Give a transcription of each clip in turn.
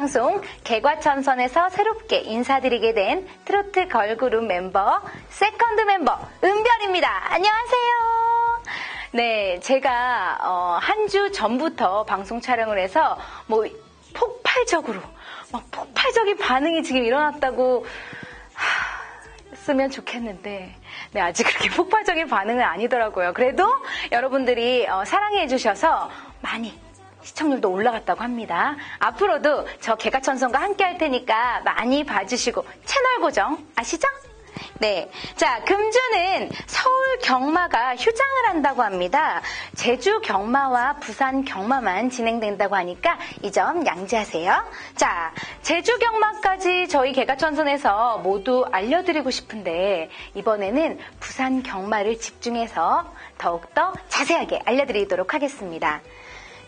방송, 개과천선에서 새롭게 인사드리게 된 트로트 걸그룹 멤버, 세컨드 멤버, 은별입니다. 안녕하세요. 네, 제가, 어, 한 주 전부터 방송 촬영을 해서, 뭐, 폭발적으로, 막 폭발적인 반응이 지금 일어났다고, 하, 쓰면 좋겠는데, 네, 아직 그렇게 폭발적인 반응은 아니더라고요. 그래도 여러분들이 어, 사랑해 주셔서 많이 시청률도 올라갔다고 합니다. 앞으로도 저 개가천선과 함께 할 테니까 많이 봐주시고 채널 고정 아시죠? 네. 자, 금주는 서울 경마가 휴장을 한다고 합니다. 제주 경마와 부산 경마만 진행된다고 하니까 이 점 양지하세요. 자, 제주 경마까지 저희 개가천선에서 모두 알려드리고 싶은데 이번에는 부산 경마를 집중해서 더욱더 자세하게 알려드리도록 하겠습니다.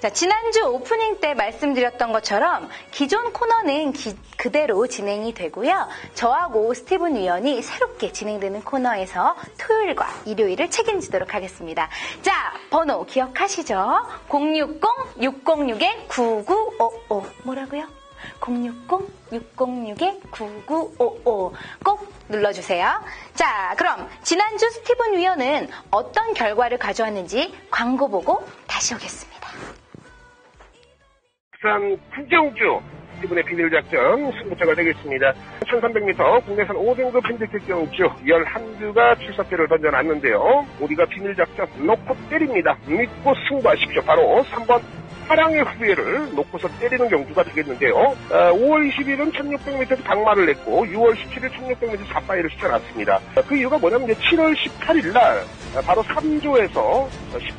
자, 지난주 오프닝 때 말씀드렸던 것처럼 기존 코너는 기, 그대로 진행이 되고요. 저하고 스티븐 위원이 새롭게 진행되는 코너에서 토요일과 일요일을 책임지도록 하겠습니다. 자, 번호 기억하시죠? 060-606-9955. 뭐라고요? 060-606-9955. 꼭 눌러주세요. 자, 그럼 지난주 스티븐 위원은 어떤 결과를 가져왔는지 광고 보고 다시 오겠습니다. 부산 구경주 이분의 비밀 작전 승부처가 되겠습니다. 1300m 국내산 5등급 핸드캡 경주 11두가 출사표를 던져놨는데요. 우리가 비밀 작전 놓고 때립니다. 믿고 승부하십시오. 바로 3번 사랑의 후예를 놓고서 때리는 경주가 되겠는데요. 어, 5월 20일은 1600m 당마를 냈고 6월 17일 1600m 4파이를 시켜놨습니다. 그 이유가 뭐냐면 이제 7월 18일 날 바로 3조에서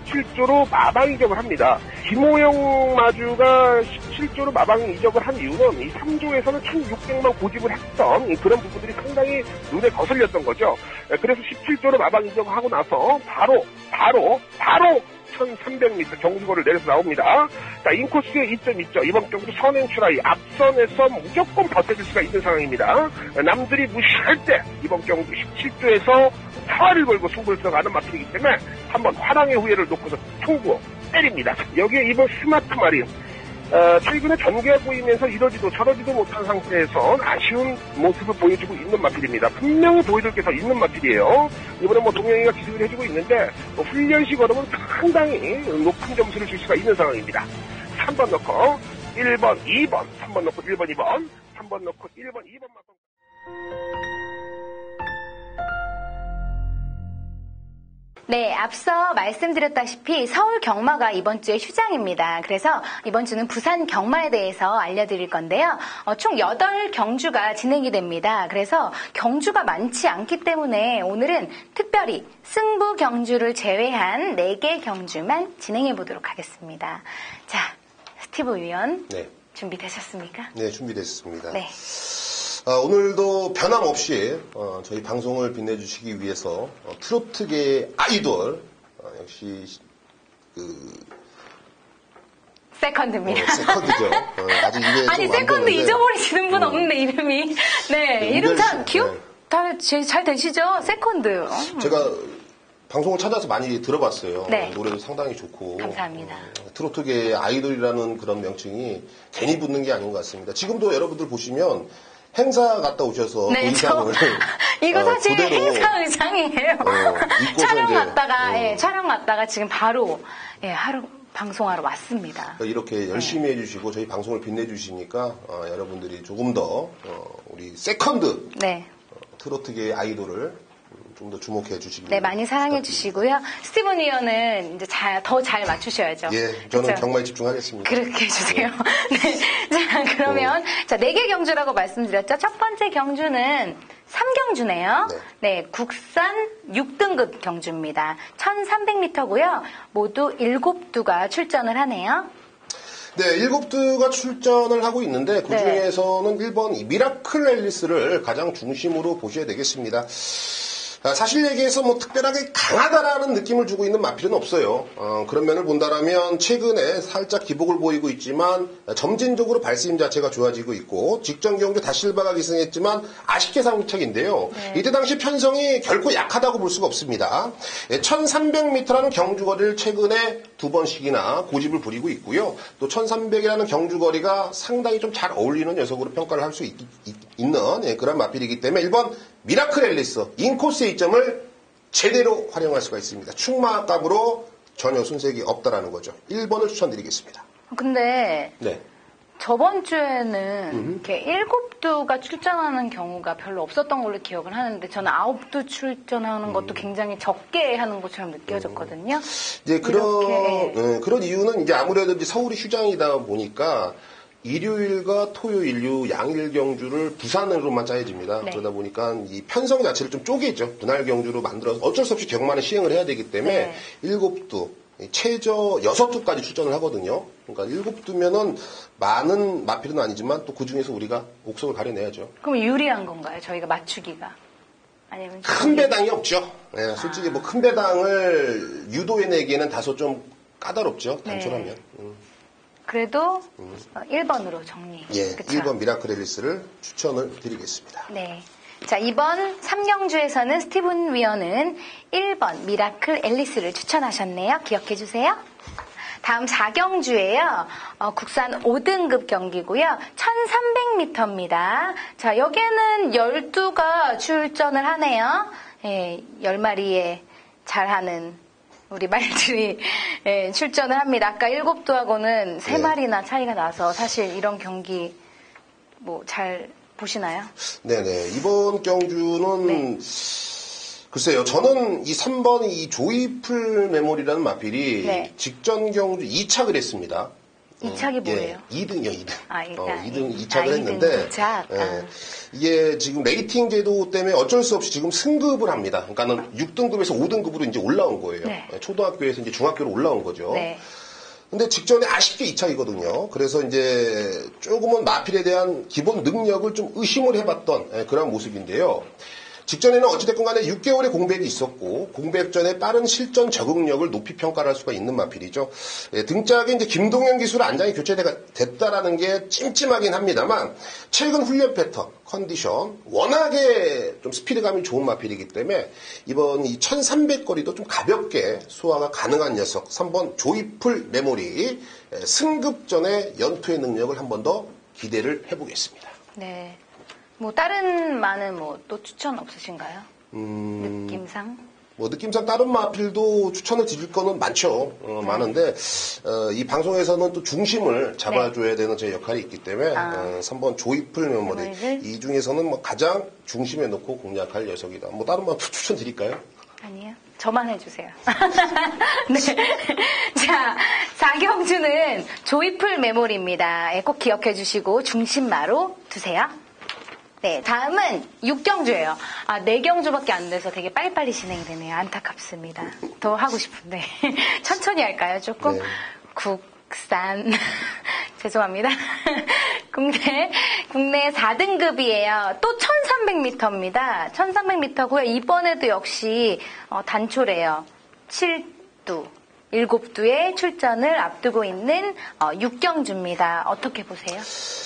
17조로 마방 이적을 합니다. 김호영 마주가 17조로 마방 이적을 한 이유는 이 3조에서는 1600만 고집을 했던 그런 부분들이 상당히 눈에 거슬렸던 거죠. 그래서 17조로 마방 이적을 하고 나서 바로 바로 바로 1300m 경주거를 내려서 나옵니다. 자, 인코스의 2.2점. 이번 경주 선행 출하이 앞선에서 무조건 버텨줄 수가 있는 상황입니다. 남들이 무시할 때 이번 경주 17조에서 사활을 걸고 승부를 들어가는 마필이기 때문에 한번 화랑의 후예를 놓고서 통구 때립니다. 여기에 이번 스마트 마린 어, 최근에 전개가 보이면서 이러지도 저러지도 못한 상태에서 아쉬운 모습을 보여주고 있는 마필입니다. 분명히 보여줄 게 더 있는 마필이에요. 이번에 뭐 동영이가 기술을 해주고 있는데 뭐 훈련식 어려면 상당히 높은 점수를 줄 수가 있는 상황입니다. 3번 넣고 1번, 2번, 3번 넣고 1번, 2번, 3번 넣고 1번, 2번만. 네, 앞서 말씀드렸다시피 서울 경마가 이번 주에 휴장입니다. 그래서 이번 주는 부산 경마에 대해서 알려드릴 건데요. 어, 총 8경주가 진행이 됩니다. 그래서 경주가 많지 않기 때문에 오늘은 특별히 승부 경주를 제외한 4개 경주만 진행해 보도록 하겠습니다. 자, 스티브 위원. 네. 준비되셨습니까? 네, 준비됐습니다. 네. 아, 오늘도 변함없이 어, 저희 방송을 빛내주시기 위해서 어, 트로트계 아이돌 어, 역시 그 세컨드입니다. 어, 세컨드죠. 어, 아직 이게 아니, 세컨드. 잊어버리시는 분 음. 없는데, 이름이. 네, 네, 이름 다 은별 씨, 기억 네. 다잘 되시죠? 세컨드. 어. 제가 방송을 찾아서 많이 들어봤어요. 네. 노래도 상당히 좋고. 감사합니다. 어, 트로트계 아이돌이라는 그런 명칭이 괜히 붙는 게 아닌 것 같습니다. 지금도 여러분들 보시면 행사 갔다 오셔서 그 네, 저, 의상을 이거 어, 사실 그대로 행사 의상이에요. 어, 촬영 이제, 갔다가, 어. 예, 촬영 갔다가 지금 바로, 예, 하루 방송하러 왔습니다. 그러니까 이렇게 열심히 해주시고 저희 방송을 빛내주시니까 어, 여러분들이 조금 더 어, 우리 세컨드 네. 어, 트로트계 아이돌을 좀 더 주목해 주시기 네, 많이 사랑해 주시고요. 스티븐 위원은 이제 더 잘 맞추셔야죠. 예, 저는 그쵸? 경마에 집중하겠습니다. 그렇게 해주세요. 네. 자, 그러면, 자, 네 개 경주라고 말씀드렸죠. 첫 번째 경주는 3경주네요. 네. 네, 국산 6등급 경주입니다. 1300m고요. 모두 7두가 출전을 하네요. 네, 일곱 두가 출전을 하고 있는데 그 네. 중에서는 1번 미라클 앨리스를 가장 중심으로 보셔야 되겠습니다. 아, 사실 얘기해서 뭐 특별하게 강하다라는 느낌을 주고 있는 마필은 없어요. 어, 그런 면을 본다라면 최근에 살짝 기복을 보이고 있지만 점진적으로 발스임 자체가 좋아지고 있고 직전 경주 다실바가 기승했지만 아쉽게 상착인데요. 이때 당시 편성이 결코 약하다고 볼 수가 없습니다. 1300m라는 경주거리를 최근에 두 번씩이나 고집을 부리고 있고요. 또 1300이라는 경주거리가 상당히 좀 잘 어울리는 녀석으로 평가를 할 수 있는 예, 그런 마필이기 때문에 1번 미라클 앨리스 인코스의 이점을 제대로 활용할 수가 있습니다. 충마값으로 전혀 손색이 없다라는 거죠. 1번을 추천드리겠습니다. 근데 네. 저번 주에는 이렇게 일곱 두가 출전하는 경우가 별로 없었던 걸로 기억을 하는데 저는 아홉 두 출전하는 음. 것도 굉장히 적게 하는 것처럼 느껴졌거든요. 이제 그런 예, 그런 이유는 이제 아무래도 이제 서울이 휴장이다 보니까 일요일과 토요일 요 양일 경주를 부산으로만 짜여집니다. 네. 그러다 보니까 이 편성 자체를 좀 쪼개죠. 분할 경주로 만들어서 어쩔 수 없이 경만을 시행을 해야 되기 때문에 네. 일곱 두 최저 여섯 두까지 출전을 하거든요. 그러니까 일곱 두면은 많은 마필은 아니지만 또 그 중에서 우리가 옥석을 가려내야죠. 그럼 유리한 건가요? 저희가 맞추기가 아니면 큰 배당이 없죠. 예, 솔직히 뭐큰 배당을 유도해내기에는 다소 좀 까다롭죠. 네. 단촐하면. 음. 그래도 어, 1번으로 정리. 예, 그쵸? 1번 미라클 앨리스를 추천을 드리겠습니다. 네. 자, 이번 3경주에서는 스티븐 위어는 1번 미라클 앨리스를 추천하셨네요. 기억해 주세요. 다음 4경주예요. 어, 국산 5등급 경기고요. 1300m입니다. 자, 여기에는 12가 출전을 하네요. 예, 10마리에 잘하는 우리 말들이 예, 출전을 합니다. 아까 7두하고는 3마리나 차이가 나서 사실 이런 경기 뭐 잘 보시나요? 네네. 이번 경주는 네. 글쎄요. 저는 이 3번 이 조이풀 메모리라는 마필이 네. 직전 경주 2착을 했습니다. 이착이 뭐예요? 예, 2등이요, 2등. 아, 일단 어, 2등 이- 2착을 아, 했는데 이착. 예, 아. 이게 지금 레이팅 제도 때문에 어쩔 수 없이 지금 승급을 합니다. 그러니까는 6등급에서 5등급으로 이제 올라온 거예요. 네. 예, 초등학교에서 이제 중학교로 올라온 거죠. 네. 근데 직전에 아쉽게 2차이거든요. 그래서 이제 조금은 마필에 대한 기본 능력을 좀 의심을 해봤던 예, 그런 모습인데요. 직전에는 어찌됐건 간에 6개월의 공백이 있었고, 공백 전에 빠른 실전 적응력을 높이 평가를 할 수가 있는 마필이죠. 예, 등짝에 이제 김동현 기술 안장이 교체됐다라는 게 찜찜하긴 합니다만, 최근 훈련 패턴, 컨디션, 워낙에 좀 스피드감이 좋은 마필이기 때문에, 이번 이 1300거리도 좀 가볍게 소화가 가능한 녀석, 3번 조이풀 메모리, 예, 승급 전에 연투의 능력을 한 번 더 기대를 해보겠습니다. 네. 뭐 다른 많은 뭐또 추천 없으신가요? 음, 느낌상? 뭐 느낌상 다른 마필도 추천을 드릴 거는 많죠. 어, 네. 많은데 어, 이 방송에서는 또 중심을 잡아줘야 되는 제 역할이 있기 때문에 네. 아. 어, 3번 조이풀 메모리 메모리를? 이 중에서는 뭐 가장 중심에 놓고 공략할 녀석이다. 뭐 다른 마필 추천 드릴까요? 아니요. 저만 해주세요. 네. 자, 사경주는 조이풀 메모리입니다. 예, 꼭 기억해 주시고 중심마로 두세요. 네, 다음은 6경주예요. 아, 4경주밖에 안 돼서 되게 빨리빨리 진행이 되네요. 안타깝습니다. 더 하고 싶은데. 천천히 할까요, 조금? 네. 국산. 죄송합니다. 국내, 국내 4등급이에요. 또 1300m입니다. 1300m고요. 이번에도 역시 어, 단초래요. 7두. 7두의 출전을 앞두고 있는 어, 6경주입니다. 어떻게 보세요?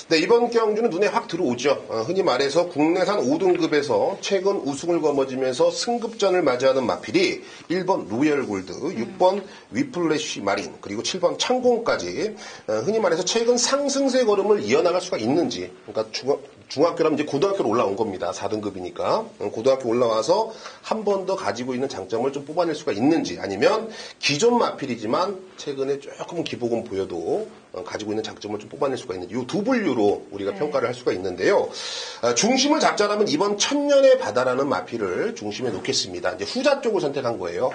네, 이번 경주는 눈에 확 들어오죠. 어, 흔히 말해서 국내산 5등급에서 최근 우승을 거머쥐면서 승급전을 맞이하는 마필이 1번 로열 골드, 6번 위플래시 마린, 그리고 7번 창공까지 어, 흔히 말해서 최근 상승세 걸음을 이어나갈 수가 있는지, 그러니까 중, 중학교라면 이제 고등학교로 올라온 겁니다. 4등급이니까. 어, 고등학교 올라와서 한 번 더 가지고 있는 장점을 좀 뽑아낼 수가 있는지, 아니면 기존 마필이지만 최근에 조금 기복은 보여도 어, 가지고 있는 장점을 좀 뽑아낼 수가 있는지, 이두 분류로 우리가 평가를 할 수가 있는데요. 아, 중심을 잡자라면 이번 천년의 바다라는 마필을 중심에 놓겠습니다. 이제 후자 쪽을 선택한 거예요.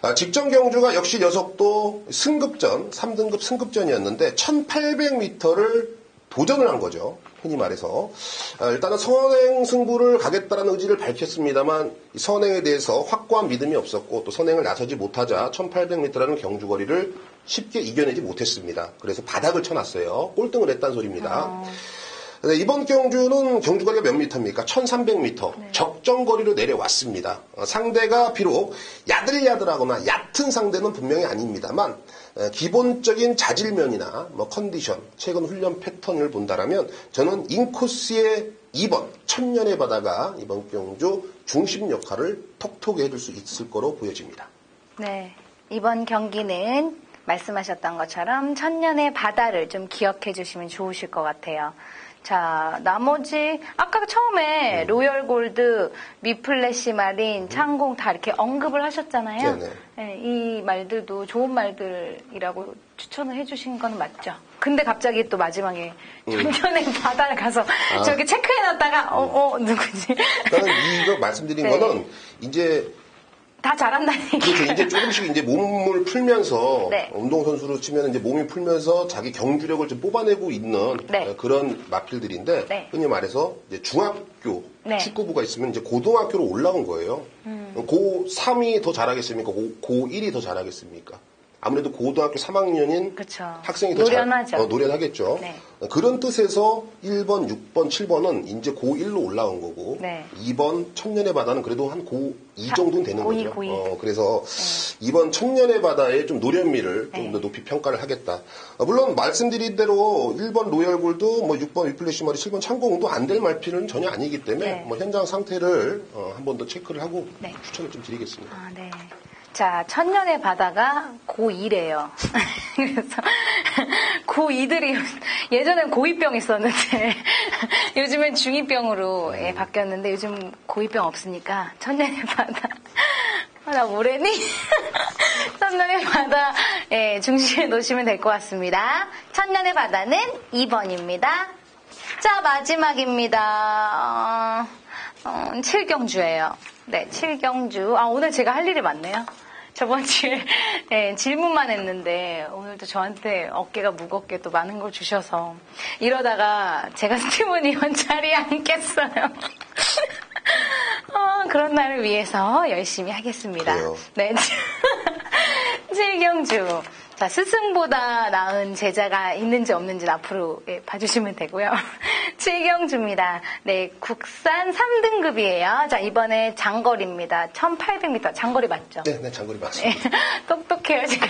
아, 직전 경주가 역시 녀석도 승급전, 3등급 승급전이었는데 1800m를 도전을 한 거죠. 흔히 말해서. 아, 일단은 선행 승부를 가겠다는 의지를 밝혔습니다만 이 선행에 대해서 확고한 믿음이 없었고 또 선행을 나서지 못하자 1800m라는 경주거리를 쉽게 이겨내지 못했습니다. 그래서 바닥을 쳐놨어요. 꼴등을 했다는 소리입니다. 네, 이번 경주는 경주거리가 몇 미터입니까? 1300m. 적정거리로 내려왔습니다. 어, 상대가 비록 야들야들하거나 얕은 상대는 분명히 아닙니다만 어, 기본적인 자질면이나 뭐 컨디션, 최근 훈련 패턴을 본다라면 저는 인코스의 2번 천년의 바다가 이번 경주 중심 역할을 톡톡히 해줄 수 있을 거로 보여집니다. 네. 이번 경기는 말씀하셨던 것처럼 천년의 바다를 좀 기억해 주시면 좋으실 것 같아요. 자, 나머지, 아까 처음에 로열 골드, 미플래시 마린, 창공 다 이렇게 언급을 하셨잖아요. 네네. 네, 이 말들도 좋은 말들이라고 추천을 해주신 건 맞죠? 근데 갑자기 또 마지막에 천년의 바다를 가서 저렇게 체크해놨다가, 어, 어, 누구지? 그러니까 이거 말씀드린 네. 거는 이제 다 잘한다는 얘기. 그렇죠. 이제 조금씩 이제 몸을 풀면서 네. 운동 선수로 치면 이제 몸이 풀면서 자기 경주력을 좀 뽑아내고 있는 네. 어, 그런 마필들인데 네. 흔히 말해서 이제 중학교 네. 음. 축구부가 있으면 이제 고등학교로 올라온 거예요. 고 3이 더 잘하겠습니까? 고, 고 1이 더 잘하겠습니까? 아무래도 고등학교 3학년인 그쵸. 학생이 더 노련하죠. 잘, 어, 노련하겠죠. 네. 어, 그런 뜻에서 1번, 6번, 7번은 이제 고1로 올라온 거고 네. 2번 천년의 바다는 그래도 한 고2 정도는 되는 고2, 거죠. 고2. 어, 그래서 이번 천년의 바다의 좀 노련미를 좀 네. 더 높이 평가를 하겠다. 어, 물론 말씀드린 대로 1번 로열골드, 뭐 6번 위플래시 머리, 7번 창공도 안 될 말필은 전혀 아니기 때문에 네. 뭐 현장 상태를 어, 한번 더 체크를 하고 네. 추천을 좀 드리겠습니다. 아, 네. 자, 천년의 바다가 고2래요. 그래서 고2들이 예전엔 고2병 있었는데 요즘엔 중2병으로 예, 바뀌었는데 요즘 고2병 없으니까 천년의 바다. 아, 나 뭐래니? 천년의 바다 예, 중심에 놓으시면 될 것 같습니다. 천년의 바다는 2번입니다. 자, 마지막입니다. 어, 어, 7경주예요. 네, 7경주. 아, 오늘 제가 할 일이 많네요. 저번 주에 네, 질문만 했는데 오늘도 저한테 어깨가 무겁게 또 많은 걸 주셔서 이러다가 제가 스티븐 의원 자리에 앉겠어요. 어, 그런 날을 위해서 열심히 하겠습니다. 그래요. 네. 칠경주. 자, 스승보다 나은 제자가 있는지 없는지 앞으로 예, 봐주시면 되고요. 칠경주입니다. 네, 국산 3등급이에요. 자, 이번에 장거리입니다. 1800m. 장거리 맞죠? 네, 네, 장거리 맞습니다. 똑똑해요, 지금.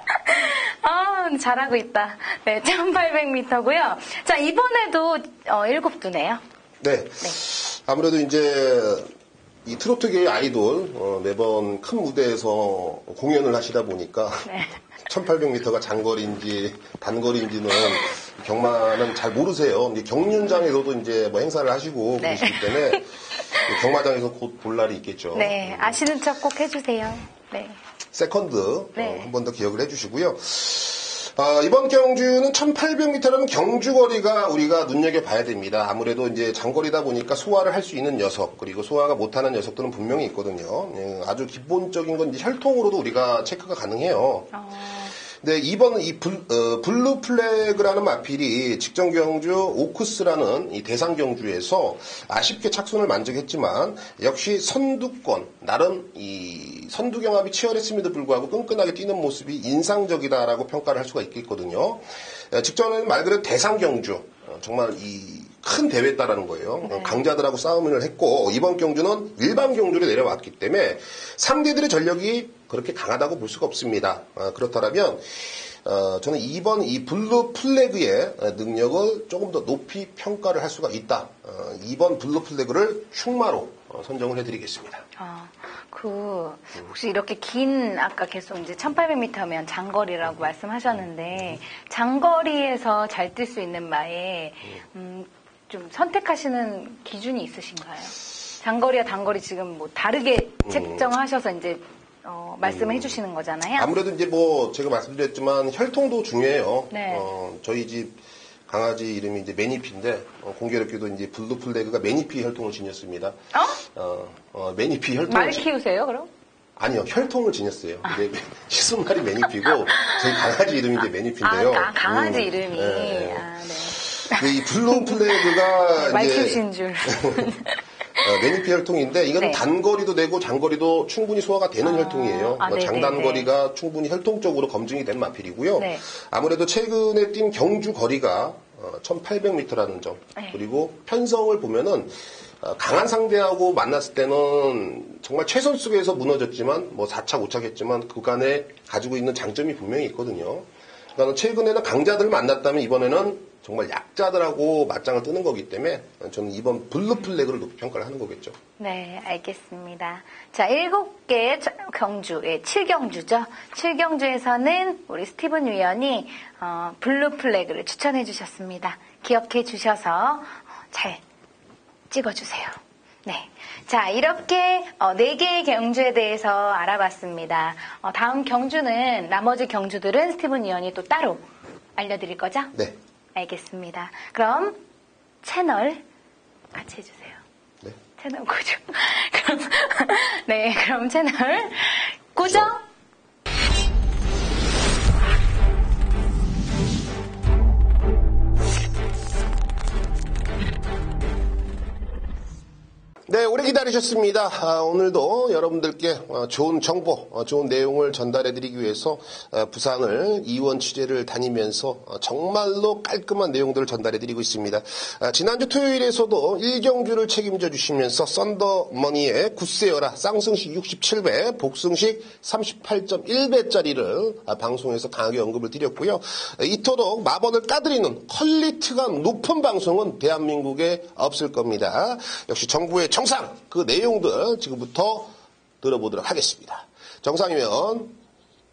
아, 잘하고 있다. 네, 1800m고요. 자, 이번에도 어, 일곱 두네요. 네. 아무래도 이제 이 트로트계의 아이돌 어, 매번 큰 무대에서 공연을 하시다 보니까 네. 1800m가 장거리인지 단거리인지는 경마는 잘 모르세요. 경륜장에서도 이제 뭐 행사를 하시고 네. 그러시기 때문에 경마장에서 곧 볼 날이 있겠죠. 네, 아시는 척 꼭 해주세요. 네. 세컨드 네. 한번 더 기억을 해주시고요. 아, 이번 경주는 1800m라는 경주 거리가 우리가 눈여겨봐야 됩니다. 아무래도 이제 장거리다 보니까 소화를 할 수 있는 녀석, 그리고 소화가 못하는 녀석들은 분명히 있거든요. 예, 아주 기본적인 건 혈통으로도 우리가 체크가 가능해요. 어, 네, 이번 이 블, 어, 블루 플래그라는 마필이 직전 경주 오크스라는 이 대상 경주에서 아쉽게 착순을 만족했지만 역시 선두권 나름 이 선두 경합이 치열했음에도 불구하고 끈끈하게 뛰는 모습이 인상적이다라고 평가를 할 수가 있겠거든요. 어, 직전에는 말 그대로 대상 경주 어, 정말 이큰 대회였다라는 거예요. 어, 강자들하고 싸움을 했고 이번 경주는 일반 경주로 내려왔기 때문에 상대들의 전력이 그렇게 강하다고 볼 수가 없습니다. 어, 그렇다면 어, 저는 이번 이 블루 플래그의 어, 능력을 조금 더 높이 평가를 할 수가 있다. 어, 이번 블루 플래그를 흉마로 어, 선정을 해드리겠습니다. 아, 그, 혹시 이렇게 긴, 아까 계속 이제 1800m면 장거리라고 말씀하셨는데, 장거리에서 잘 뛸 수 있는 마에, 음, 좀 선택하시는 기준이 있으신가요? 장거리와 단거리 지금 뭐 다르게 책정하셔서 이제, 어, 말씀해 주시는 거잖아요. 아무래도 이제 뭐 제가 말씀드렸지만 혈통도 중요해요. 네. 어, 저희 집 강아지 이름이 이제 매니피인데 어, 공교롭게도 이제 블루 플래그가 매니피 혈통을 지녔습니다. 어? 어, 어, 매니피 혈통을 말 지- 키우세요, 그럼? 아니요, 혈통을 지녔어요. 근데 시순말이 매니피고 저희 강아지 이름이 이제 매니피인데요. 아, 아, 강아지 음, 이름이. 예, 예. 아, 네. 근데 이 블루 플래그가 말 이제 키우신 줄. 어, 매니피 혈통인데 이건 네. 단거리도 되고 장거리도 충분히 소화가 되는 아, 혈통이에요. 아, 뭐 네네네. 장단거리가 충분히 혈통적으로 검증이 된 마필이고요. 네. 아무래도 최근에 뛴 경주 거리가 1800m라는 점. 네. 그리고 편성을 보면은 어, 강한 상대하고 만났을 때는 정말 최선 속에서 무너졌지만 뭐 4차, 5차 했지만 그간에 가지고 있는 장점이 분명히 있거든요. 그러니까 최근에는 강자들을 만났다면 이번에는 정말 약자들하고 맞짱을 뜨는 거기 때문에 저는 이번 블루 플래그를 높이 평가를 하는 거겠죠. 네, 알겠습니다. 자, 일곱 개 경주, 예, 7경주죠. 7경주에서는 우리 스티븐 위원이 어, 블루 플래그를 추천해 주셨습니다. 기억해 주셔서 어, 잘 찍어 주세요. 네. 자, 이렇게 어, 네 개의 경주에 대해서 알아봤습니다. 어, 다음 경주는 나머지 경주들은 스티븐 위원이 또 따로 알려드릴 거죠? 네. 알겠습니다. 그럼 채널 같이 해주세요. 네. 채널 고정. 그럼 네, 그럼 채널 고정. 네, 오래 기다리셨습니다. 아, 오늘도 여러분들께 어, 좋은 정보, 어, 좋은 내용을 전달해드리기 위해서 어, 부산을 이원 취재를 다니면서 어, 정말로 깔끔한 내용들을 전달해드리고 있습니다. 아, 지난주 토요일에서도 1경주를 책임져 주시면서 썬더머니의 굳세어라 쌍승식 67배, 복승식 38.1배짜리를 아, 방송에서 강하게 언급을 드렸고요. 아, 이토록 마법을 까드리는 퀄리티가 높은 방송은 대한민국에 없을 겁니다. 역시 정부의 정상 그 내용들 지금부터 들어보도록 하겠습니다. 정상이면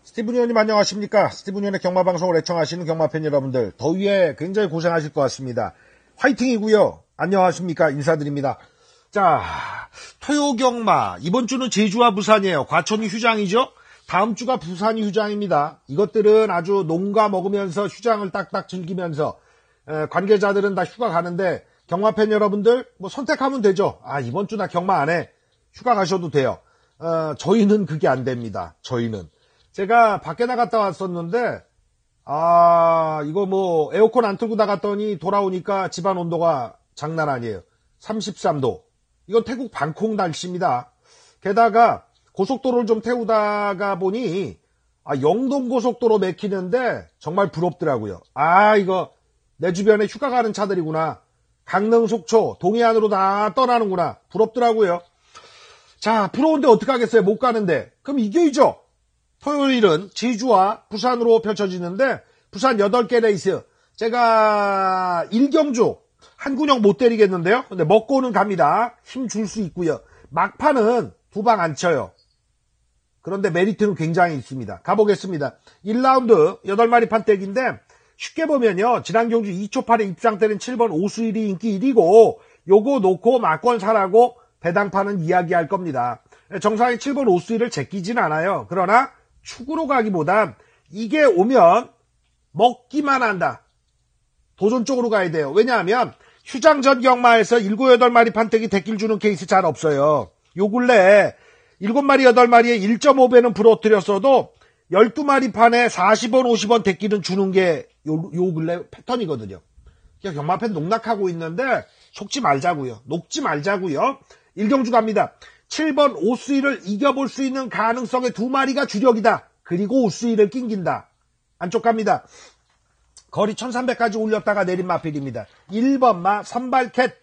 스티븐 의원님 안녕하십니까? 스티븐 의원의 경마 방송을 애청하시는 경마팬 여러분들 더위에 굉장히 고생하실 것 같습니다. 화이팅이고요. 안녕하십니까? 인사드립니다. 자, 토요 경마 이번 주는 제주와 부산이에요. 과천이 휴장이죠? 다음 주가 부산이 휴장입니다. 이것들은 아주 농가 먹으면서 휴장을 딱딱 즐기면서 에, 관계자들은 다 휴가 가는데 경마 팬 여러분들 뭐 선택하면 되죠. 아 이번 주 나 경마 안 해. 휴가 가셔도 돼요. 어, 저희는 그게 안 됩니다. 저희는 제가 밖에 나갔다 왔었는데 아 이거 뭐 에어컨 안 틀고 나갔더니 돌아오니까 집안 온도가 장난 아니에요. 33도. 이건 태국 방콕 날씨입니다. 게다가 고속도로를 좀 태우다가 보니 아, 영동 고속도로 맥히는데 정말 부럽더라고요. 아 이거 내 주변에 휴가 가는 차들이구나. 강릉, 속초, 동해안으로 다 떠나는구나. 부럽더라고요. 자, 부러운데 어떡하겠어요? 못 가는데. 그럼 이겨야죠. 토요일은 제주와 부산으로 펼쳐지는데, 부산 8개 레이스. 제가 1경주, 한 군형 못 때리겠는데요? 근데 먹고는 갑니다. 힘 줄 수 있고요. 막판은 두 방 안 쳐요. 그런데 메리트는 굉장히 있습니다. 가보겠습니다. 1라운드 8마리 판때기인데, 쉽게 보면요. 지난 경주 2초 8에 입장 때는 7번 오수일이 인기 1위고 요거 놓고 막권 사라고 배당파는 이야기할 겁니다. 정상이 7번 오수일을 제끼진 않아요. 그러나 축으로 가기보단 이게 오면 먹기만 한다. 도전 쪽으로 가야 돼요. 왜냐하면 휴장 전 경마에서 7, 8마리 판때기 대길 주는 케이스 잘 없어요. 요 근래 7마리, 8마리에 1.5배는 부러뜨렸어도 12마리 판에 40원, 50원 대끼는 주는 게 요, 요 근래 패턴이거든요. 그냥 경마팬 농락하고 있는데 속지 말자고요. 녹지 말자고요. 일경주 갑니다. 7번 오수이를 이겨볼 수 있는 가능성의 두 마리가 주력이다. 그리고 오수이를 낑긴다. 안쪽 갑니다. 거리 1300까지 올렸다가 내린 마필입니다. 1번 마 선발캣.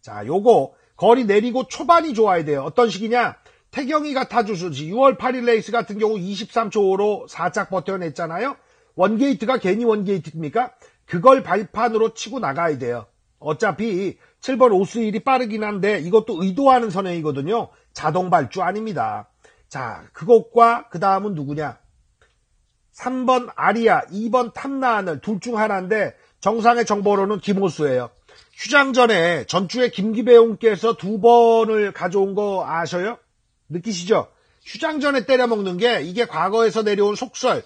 자, 요거 거리 내리고 초반이 좋아야 돼요. 어떤 식이냐? 태경이가 타주수지 6월 8일 레이스 같은 경우 23초로 4짝 버텨냈잖아요. 원게이트가 괜히 원게이트입니까? 그걸 발판으로 치고 나가야 돼요. 어차피 7번 오스일이 빠르긴 한데 이것도 의도하는 선행이거든요. 자동 발주 아닙니다. 자, 그것과 그 다음은 누구냐? 3번 아리아, 2번 탐나하늘 둘 중 하나인데 정상의 정보로는 김호수예요. 휴장 전에 전주에 김기배용께서 두 번을 가져온 거 아셔요? 느끼시죠? 휴장 전에 때려먹는 게 이게 과거에서 내려온 속설,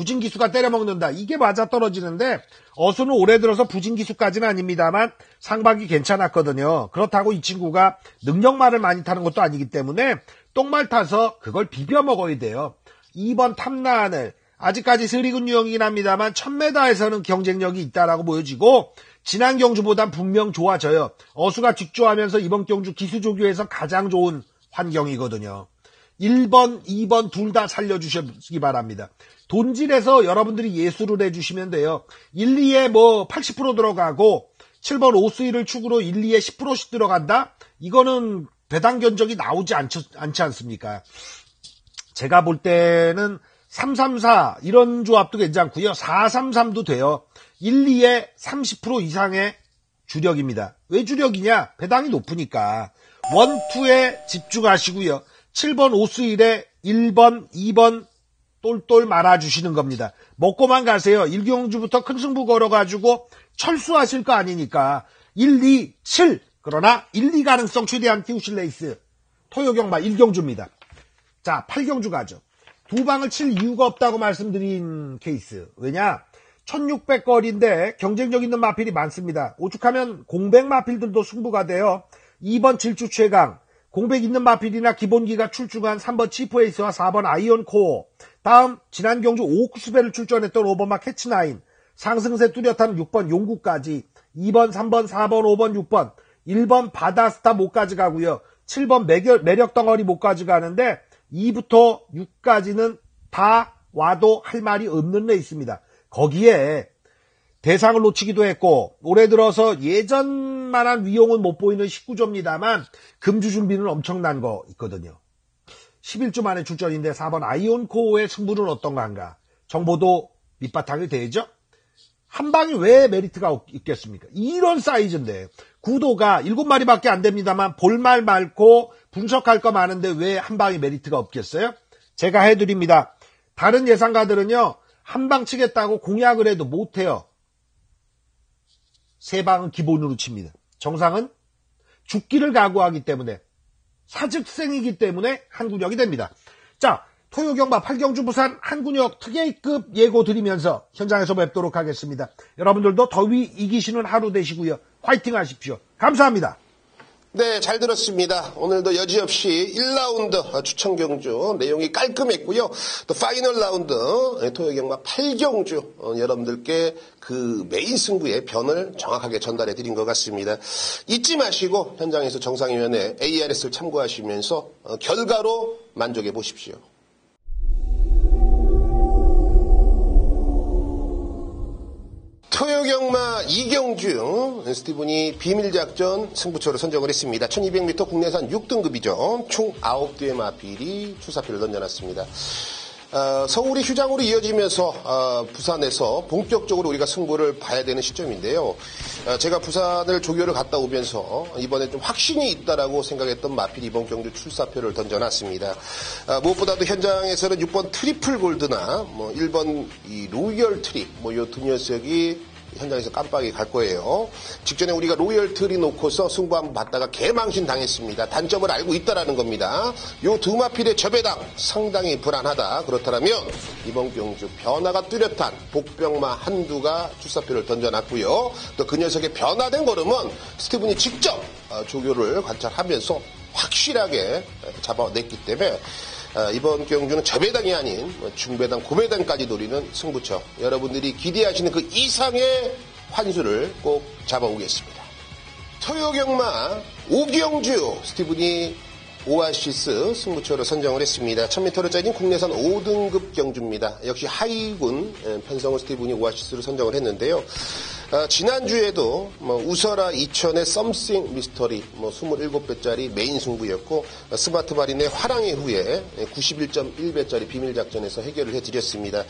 부진기수가 때려먹는다. 이게 맞아 떨어지는데 어수는 올해 들어서 부진기수까지는 아닙니다만 상박이 괜찮았거든요. 그렇다고 이 친구가 능력말을 많이 타는 것도 아니기 때문에 똥말 타서 그걸 비벼 먹어야 돼요. 2번 탐나하늘 아직까지 스리군 유형이긴 합니다만 1000m에서는 경쟁력이 있다라고 보여지고 지난 경주보단 분명 좋아져요. 어수가 직조하면서 이번 경주 기수조교에서 가장 좋은 환경이거든요. 1번, 2번 둘 다 살려주시기 바랍니다. 돈질에서 여러분들이 예술을 해주시면 돼요. 1, 2에 뭐 80% 들어가고 7번 오스이를 축으로 1, 2에 10%씩 들어간다? 이거는 배당 견적이 나오지 않지, 않지 않습니까? 제가 볼 때는 334 이런 조합도 괜찮고요. 433도 돼요. 1, 2에 30% 이상의 주력입니다. 왜 주력이냐? 배당이 높으니까. 1, 2에 집중하시고요. 7번 오스일에 1번, 2번 똘똘 말아주시는 겁니다. 먹고만 가세요. 일경주부터 큰 승부 걸어가지고 철수하실 거 아니니까 1, 2, 7 그러나 1, 2 가능성 최대한 키우실 레이스 토요경마 1경주입니다. 자 8경주 가죠. 두 방을 칠 이유가 없다고 말씀드린 케이스. 왜냐? 1600거리인데 경쟁력 있는 마필이 많습니다. 오죽하면 공백 마필들도 승부가 돼요. 2번 질주 최강, 공백 있는 마필이나 기본기가 출중한 3번 치프에이스와 4번 아이언 코어, 다음 지난 경주 오크스벨을 출전했던 5번마 캐치나인, 상승세 뚜렷한 6번 용구까지, 2번, 3번, 4번, 5번, 6번, 1번 바다스타 못 가져가고요. 7번 매력, 매력 덩어리 못 가져가는데 2부터 6까지는 다 와도 할 말이 없는 레이스입니다. 거기에 대상을 놓치기도 했고 올해 들어서 예전만한 위용은 못 보이는 19조입니다만 금주 준비는 엄청난 거 있거든요. 11주 만에 출전인데 4번 아이온코어의 승부는 어떤가 한가. 정보도 밑바탕이 되죠? 한 방이 왜 메리트가 있겠습니까? 이런 사이즈인데 구도가 7마리밖에 안 됩니다만 볼말 많고 분석할 거 많은데 왜 한 방이 메리트가 없겠어요? 제가 해드립니다. 다른 예상가들은요. 한 방 치겠다고 공약을 해도 못해요. 세 방은 기본으로 칩니다. 정상은 죽기를 각오하기 때문에 사직생이기 때문에 한군역이 됩니다. 자, 토요경마 8경주 부산 한군역 특예급 예고 드리면서 현장에서 뵙도록 하겠습니다. 여러분들도 더위 이기시는 하루 되시고요. 화이팅 하십시오. 감사합니다. 네, 잘 들었습니다. 오늘도 여지없이 1라운드 추천 경주 내용이 깔끔했고요. 또 파이널 라운드 토요 경마 8경주 어, 여러분들께 그 메인 승부의 변을 정확하게 전달해 드린 것 같습니다. 잊지 마시고 현장에서 정상위원회 ARS를 참고하시면서 어, 결과로 만족해 보십시오. 토요경마 이경주 스티븐이 비밀작전 승부처로 선정을 했습니다. 1200m 국내산 6등급이죠. 총 9대의 마필이 출사표를 던져놨습니다. 어, 서울이 휴장으로 이어지면서 어, 부산에서 본격적으로 우리가 승부를 봐야 되는 시점인데요. 어, 제가 부산을 조교를 갔다 오면서 이번에 좀 확신이 있다라고 생각했던 마필 이번 경주 출사표를 던져놨습니다. 어, 무엇보다도 현장에서는 6번 트리플 골드나 뭐 1번 이 로열 트리 뭐이 두 녀석이 현장에서 깜빡이 갈 거예요. 직전에 우리가 로열 트리 놓고서 승부 한번 봤다가 개망신 당했습니다. 단점을 알고 있다라는 겁니다. 요 두 마필의 저배당 상당히 불안하다. 그렇다면 이번 경주 변화가 뚜렷한 복병마 한두가 출사표를 던져놨고요. 또 그 녀석의 변화된 걸음은 스티븐이 직접 어, 조교를 관찰하면서 확실하게 잡아냈기 때문에 어, 이번 경주는 저배당이 아닌 뭐 중배당, 고배당까지 노리는 승부처. 여러분들이 기대하시는 그 이상의 환수를 꼭 잡아오겠습니다. 토요경마 오경주 스티븐이 오아시스 승부처로 선정을 했습니다. 1000m로 짜진 국내산 5등급 경주입니다. 역시 하이군 편성을 스티븐이 오아시스로 선정을 했는데요. 어, 지난주에도 뭐 우설아 이천의 썸씽 미스터리 뭐 27배짜리 메인 승부였고 어, 스마트 마린의 화랑의 후에 91.1배짜리 비밀 작전에서 해결을 해드렸습니다.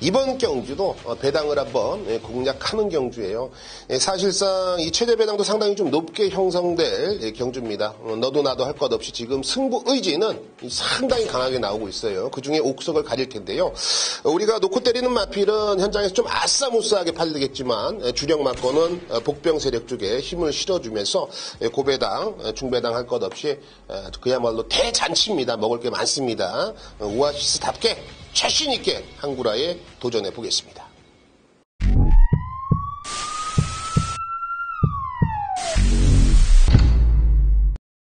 이번 경주도 어, 배당을 한번 예, 공략하는 경주예요. 예, 사실상 이 최대 배당도 상당히 좀 높게 형성될 예, 경주입니다. 어, 너도 나도 할 것 없이 지금 승부 의지는 상당히 강하게 나오고 있어요. 그 중에 옥석을 가릴 텐데요. 어, 우리가 놓고 때리는 마필은 현장에서 좀 아싸무싸하게 팔리겠지만 예, 주력 맞고는 어, 복병 세력 쪽에 힘을 실어주면서 예, 고배당, 어, 중배당 할 것 없이 어, 그야말로 대잔치입니다. 먹을 게 많습니다. 오아시스답게 자신 있게 한구라에 도전해 보겠습니다.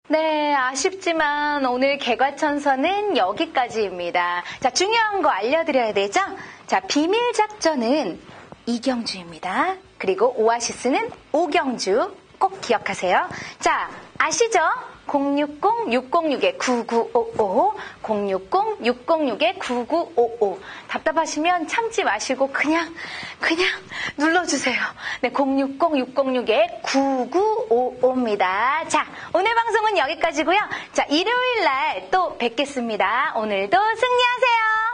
네, 아쉽지만 오늘 개과천선은 여기까지입니다. 자, 중요한 거 알려드려야 되죠? 자, 비밀 작전은 이경주입니다. 그리고 오아시스는 오경주 꼭 기억하세요. 자, 아시죠? 060-606-9955, 060-606-9955. 답답하시면 참지 마시고 그냥, 그냥 눌러주세요. 네, 060-606-9955입니다. 자, 오늘 방송은 여기까지고요 자, 일요일 날 또 뵙겠습니다. 오늘도 승리하세요!